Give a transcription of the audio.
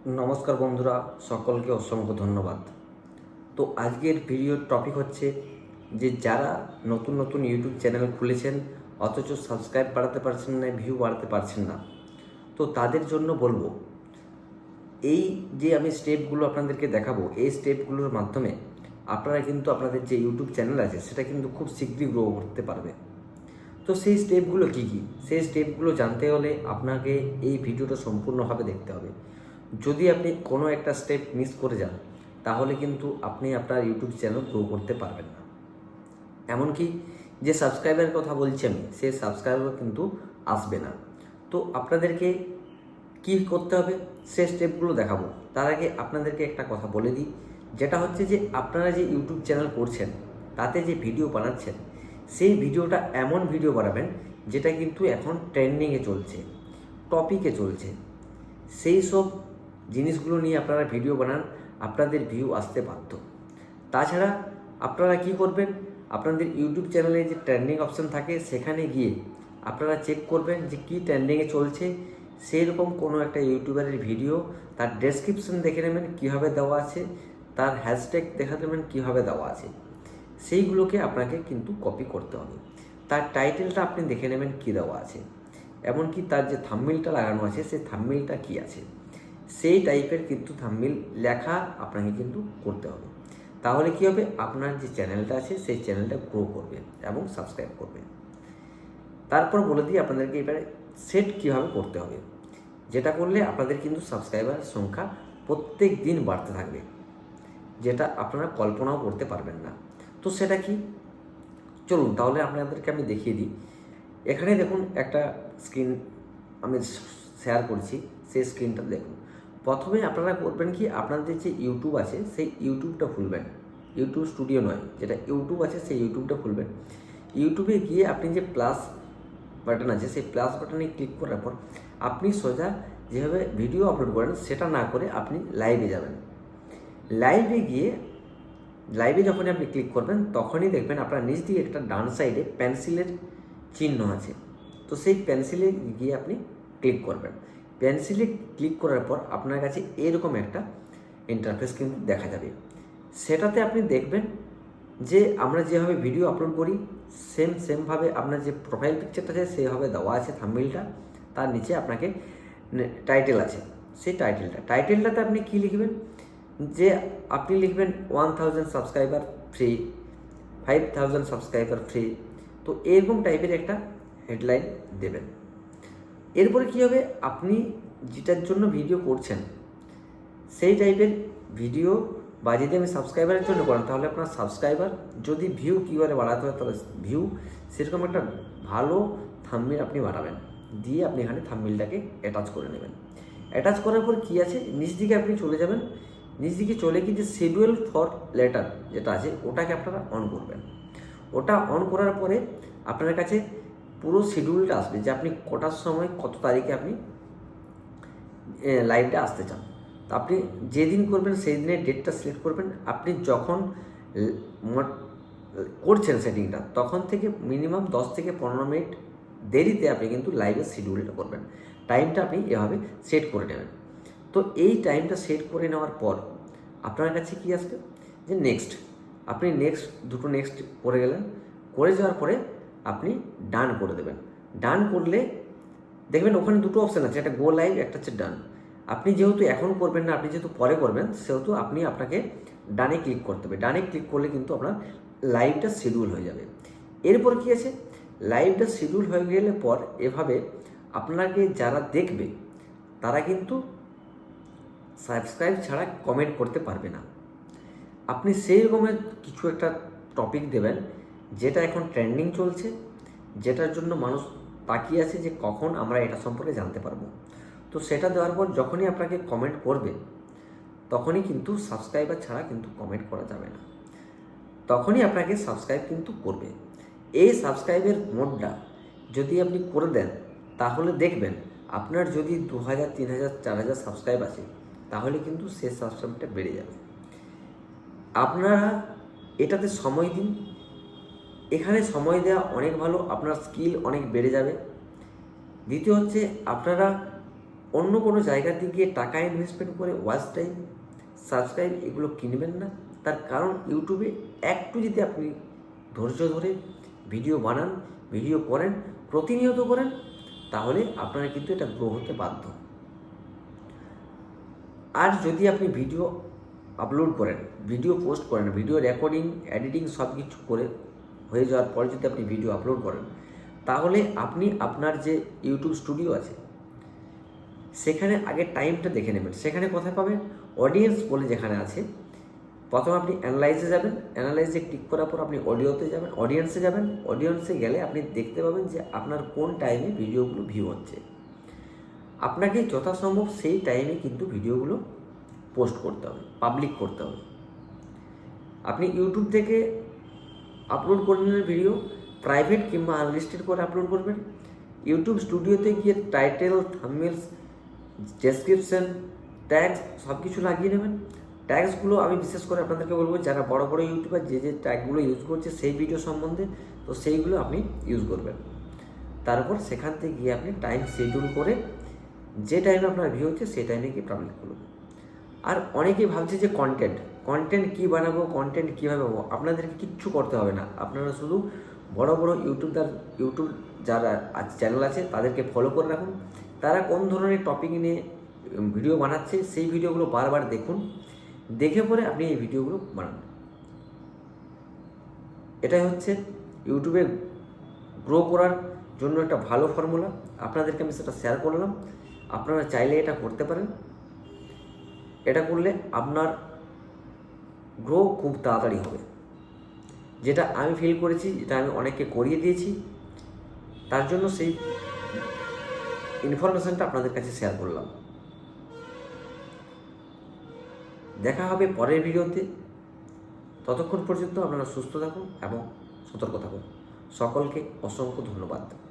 নমস্কার বন্ধুরা, সকলকে অসংখ্য ধন্যবাদ। তো আজকের ভিডিওর টপিক হচ্ছে যে যারা নতুন নতুন ইউটিউব চ্যানেল খুলেছেন, অথচ সাবস্ক্রাইব বাড়াতে পারছেন না ভিউ বাড়াতে পারছেন না, তো তাদের জন্য বলব, এই যে আমি স্টেপগুলো আপনাদেরকে দেখাবো, এই স্টেপগুলোর মাধ্যমে আপনারা কিন্তু আপনাদের যে ইউটিউব চ্যানেল আছে, সেটা কিন্তু খুব শীঘ্রই গ্রো করতে পারবে। তো সেই স্টেপগুলো কী কী? সেই স্টেপগুলো জানতে হলে আপনাকে এই ভিডিওটা সম্পূর্ণভাবে দেখতে হবে। যদি আপনি কোনো একটা স্টেপ মিস করে যান, তাহলে কিন্তু আপনি আপনার ইউটিউব চ্যানেল গ্রো করতে পারবেন না। এমনকি যে সাবস্ক্রাইবারের কথা বলছি আমি সেই সাবস্ক্রাইবার কিন্তু আসবে না। তো আপনাদেরকে কি করতে হবে? সে স্টেপগুলো দেখাবো। তার আগে আপনাদেরকে একটা কথা বলে দিই, যেটা হচ্ছে যে আপনারা যে ইউটিউব চ্যানেল করছেন, তাতে যে ভিডিও বানাচ্ছেন, সেই ভিডিওটা এমন ভিডিও বানাবেন, যেটা কিন্তু এখন ট্রেন্ডিংয়ে চলছে টপিকে চলছে। সেই সব জিনিসগুলো নিয়ে আপনারা ভিডিও বানান, আপনাদের ভিউ আসতে বাধ্য। তাছাড়া আপনারা কি করবেন? আপনাদের ইউটিউব চ্যানেলে যে ট্রেন্ডিং অপশান থাকে, সেখানে গিয়ে আপনারা চেক করবেন যে কী ট্রেন্ডিংয়ে চলছে। সেই রকম কোনো একটা ইউটিউবারের ভিডিও তার ডেসক্রিপশন দেখে নেবেন কীভাবে দেওয়া আছে, তার হ্যাশট্যাগ দেখা দেবেন কীভাবে দেওয়া আছে। সেইগুলোকে আপনাকে কিন্তু কপি করতে হবে। তার টাইটেলটা আপনি দেখে নেবেন কী দেওয়া আছে। এমনকি তার যে থাম্মিলটা লাগানো আছে, সেই থাম্মিলটা কী আছে। সেই টাইপের কিন্তু থাম্মিল লেখা আপনাকে কিন্তু করতে হবে। তাহলে কী হবে? আপনার যে চ্যানেলটা আছে, সেই চ্যানেলটা গ্রো করবে এবং সাবস্ক্রাইব করবে। তারপর বলে দিই আপনাদেরকে এবারে সেট কীভাবে করতে হবে। যেটা করলে আপনাদের কিন্তু সাবস্ক্রাইবারের সংখ্যা প্রত্যেক দিন বাড়তে থাকবে। যেটা আপনারা কল্পনাও করতে পারবেন না। তো সেটা কি? চলুন, তাহলে আপনাদেরকে আমি দেখিয়ে দিই। এখানে দেখুন একটা স্ক্রিন আমি শেয়ার করছি। সেই স্ক্রিনটা দেখুন। প্রথমে আপনারা করবেন কি, আপনাদের যে ইউটিউব আছে, সেই ইউটিউবটা খুলবেন। ইউটিউব স্টুডিও নয়, যেটা ইউটিউব আছে, সেই ইউটিউবটা খুলবেন। ইউটিউবে গিয়ে আপনি যে প্লাস বাটন আছে, সেই প্লাস বাটনে ক্লিক করার পর আপনি সোজা যেভাবে ভিডিও আপলোড করেন, সেটা না করে আপনি লাইভে যাবেন। লাইভে গিয়ে লাইভে যখনই আপনি ক্লিক করবেন, তখনই দেখবেন আপনার নিচ দিকে একটা ডান সাইডে পেন্সিলের চিহ্ন আছে। তো সেই পেন্সিলে গিয়ে আপনি ক্লিক করবেন। পেন্সিলে ক্লিক করার পর আপনার কাছে এরকম একটা ইন্টারফেস কিন্তু দেখা যাবে। সেটাতে আপনি দেখবেন যে আমরা যেভাবে ভিডিও আপলোড করি সেম সেমভাবে আপনার যে প্রোফাইল পিকচারটা আছে, সেভাবে দেওয়া আছে থাম্বিলটা তার নিচে আপনাকে টাইটেল আছে। সেই টাইটেলটা টাইটেলটাতে আপনি কী লিখবেন? যে আপনি লিখবেন one thousand subscriber free five thousand subscriber free তো এরকম টাইপের একটা হেডলাইন দেবেন। এরপরে কী হবে? আপনি যেটার জন্য ভিডিও করছেন, সেই টাইপের ভিডিও বা যদি আমি সাবস্ক্রাইবারের জন্য করেন, তাহলে আপনার সাবস্ক্রাইবার যদি ভিউ কীভাবে বাড়াতে হয়, তাহলে ভিউ সেরকম একটা ভালো থাম্মিল আপনি বাড়াবেন দিয়ে আপনি এখানে থাম্মিলটাকে অ্যাটাচ করে নেবেন। অ্যাটাচ করার পর কী আছে? নিচ দিকে আপনি চলে যাবেন। নিচ দিকে চলে গিয়ে যে শিডিউল ফর লেটার যেটা আছে, ওটাকে আপনারা অন করবেন। ওটা অন করার পরে আপনার কাছে পুরো শিডিউলটা আসবে যে আপনি কটার সময় কত তারিখে আপনি লাইভটা আসতে চান। তো আপনি যেদিন করবেন সেই দিনের ডেটটা সিলেক্ট করবেন। আপনি যখন করছেন সেটিংটা তখন থেকে মিনিমাম দশ থেকে পনেরো মিনিট দেরিতে আপনি কিন্তু লাইভের শিডিউলটা করবেন। টাইমটা আপনি এভাবে সেট করে নেবেন। তো এই টাইমটা সেট করে নেওয়ার পর আপনার কাছে কি আসবে? যে নেক্সট আপনি নেক্সট দুটো নেক্সট করে গেলেন। করে যাওয়ার পরে আপনি ডান করে দেবেন। ডান করলে, দেখবেন ওখানে দুটো অপশান আছে, একটা গো লাইভ একটা হচ্ছে ডান আপনি যেহেতু এখন করবেন না, আপনি যেহেতু পরে করবেন, সেহেতু আপনি আপনাকে ডানে ক্লিক করতে হবে। ডানে ক্লিক করলে কিন্তু আপনার লাইভটা শিডিউল হয়ে যাবে। এরপর কি আছে? লাইভটা শিডিউল হয়ে গেলে পর এভাবে আপনাকে যারা দেখবে, তারা কিন্তু সাবস্ক্রাইব ছাড়া কমেন্ট করতে পারবে না। আপনি সেই রকমের কিছু একটা টপিক দেবেন যেটা এখন ট্রেন্ডিং চলছে, যেটার জন্য মানুষ তাকিয়ে আছে যে কখন আমরা এটা সম্পর্কে জানতে পারব। তো সেটা দেওয়ার পর যখনই আপনাকে কমেন্ট করবে তখনই কিন্তু সাবস্ক্রাইবার ছাড়া কিন্তু কমেন্ট করা যাবে না। তখনই আপনাকে সাবস্ক্রাইব কিন্তু করবে। এই সাবস্ক্রাইবের মোডটা যদি আপনি করে দেন, তাহলে দেখবেন আপনার যদি দু হাজার তিন হাজার চার হাজার সাবস্ক্রাইব আছে, তাহলে কিন্তু সে সাবস্ক্রাইবটা বেড়ে যাবে। আপনারা এটাতে সময় দিন এখানে সময় দেওয়া অনেক ভালো, আপনার স্কিল অনেক বেড়ে যাবে। দ্বিতীয় হচ্ছে, আপনারা অন্য কোনো জায়গাতে গিয়ে টাকা ইনভেস্টমেন্ট করে ওয়াচ টাইম সাবস্ক্রাইব এগুলো কিনবেন না। তার কারণ ইউটিউবে একটু যদি আপনি ধৈর্য ধরে ভিডিও বানান ভিডিও করেন, প্রতিনিয়ত করেন, তাহলে আপনারা কিন্তু এটা গ্রো হতে বাধ্য। আর যদি আপনি ভিডিও আপলোড করেন ভিডিও পোস্ট করেন ভিডিও রেকর্ডিং এডিটিং সব কিছু করে হয়ে যাওয়ার পর যদি আপনি ভিডিও আপলোড করেন, তাহলে আপনি আপনার যে ইউটিউব স্টুডিও আছে, সেখানে আগে টাইমটা দেখে নেবেন। সেখানে কোথায় পাবেন? অডিয়েন্স বলে যেখানে আছে, প্রথমে আপনি অ্যানালাইজে যাবেন। অ্যানালাইজে ক্লিক করার পর আপনি অডিওতে যাবেন। অডিয়েন্সে যাবেন। অডিয়েন্সে গেলে আপনি দেখতে পাবেন যে আপনার কোন টাইমে ভিডিওগুলো ভিউ হচ্ছে। আপনাকে যথাসম্ভব সেই টাইমে কিন্তু ভিডিওগুলো পোস্ট করতে হবে পাবলিক করতে হবে। আপনি ইউটিউব থেকে আপলোড করে নিলেন ভিডিও প্রাইভেট কিংবা আনলিস্টেড করে আপলোড করবেন। ইউটিউব স্টুডিওতে গিয়ে টাইটেল থাম্বনেলস ডেসক্রিপশন ট্যাগস সব কিছু লাগিয়ে নেবেন। ট্যাগসগুলো আমি বিশেষ করে আপনাদেরকে বলব, যারা বড় বড় ইউটিউবার যে যে ট্যাগগুলো ইউজ করছে সেই ভিডিও সম্বন্ধে, তো সেইগুলো আপনি ইউজ করবেন। তারপর সেখান থেকে গিয়ে আপনি টাইম শিডিউল করে যে টাইমে আপনার ভিউ হচ্ছে, সেই টাইমে গিয়ে পাবলিক করুন। আর অনেকেই ভাবছে যে কন্টেন্ট কন্টেন্ট কী বানাবো কন্টেন্ট কীভাবে আপনাদেরকে কিচ্ছু করতে হবে না। আপনারা শুধু বড় বড় ইউটিউবদার ইউটিউব যারা চ্যানেল আছে, তাদেরকে ফলো করে রাখুন। তারা কোন ধরনের টপিক নিয়ে ভিডিও বানাচ্ছে, সেই ভিডিওগুলো বারবার দেখুন। দেখে পরে আপনি এই ভিডিওগুলো বানান। এটাই হচ্ছে ইউটিউবে গ্রো করার জন্য একটা ভালো ফর্মুলা আপনাদেরকে আমি সেটা শেয়ার করলাম। আপনারা চাইলে এটা করতে পারেন। এটা করলে আপনার গ্রো খুব তাড়াতাড়ি হবে। যেটা আমি ফিল করেছি, যেটা আমি অনেককে করিয়ে দিয়েছি, তার জন্য সেই ইনফরমেশনটা আপনাদের কাছে শেয়ার করলাম। দেখা হবে পরের ভিডিওতে। ততক্ষণ পর্যন্ত আপনারা সুস্থ থাকুন এবং সতর্ক থাকুন। সকলকে অসংখ্য ধন্যবাদ।